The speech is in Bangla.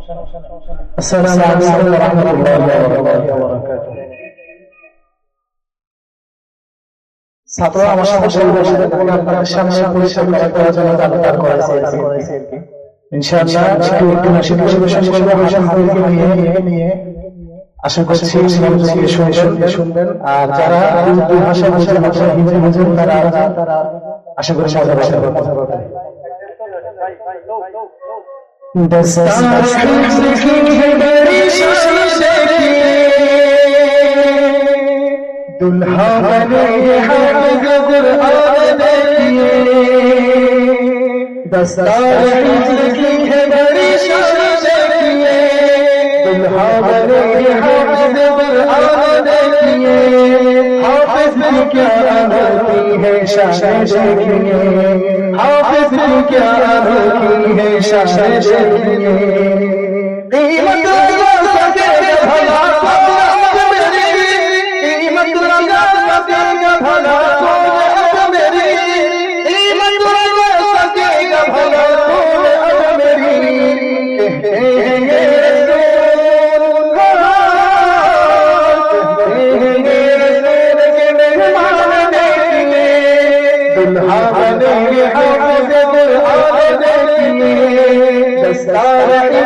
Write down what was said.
السلام عليكم ورحمة الله وبركاته ছাত্ররা আমার সাথে বসে বসে আপনাদের সামনে পরিচালনা করার জন্য দাবিদার করেছে ইনশাআল্লাহ একটু একটু নাসিদ পরিবেশন করবো হাসান ভাইকে নিয়ে নিয়ে আশা করছি মনোযোগ দিয়ে শুনবেন শুনবেন আর যারা উর্দু ভাষা বুঝতে পারছেন হিন্দি বুঝেন তারা তারা আশা করি মজা কথা কথা বলবেন دس دلہا بنے ہم قرآن دیکھیے دس بڑی شان دیکھیے دلہا بنے ہم قرآن دیکھیے، حافظ کی کیا ہے شان حافظ क्या है शायद حاضر حاضر حاضر دستار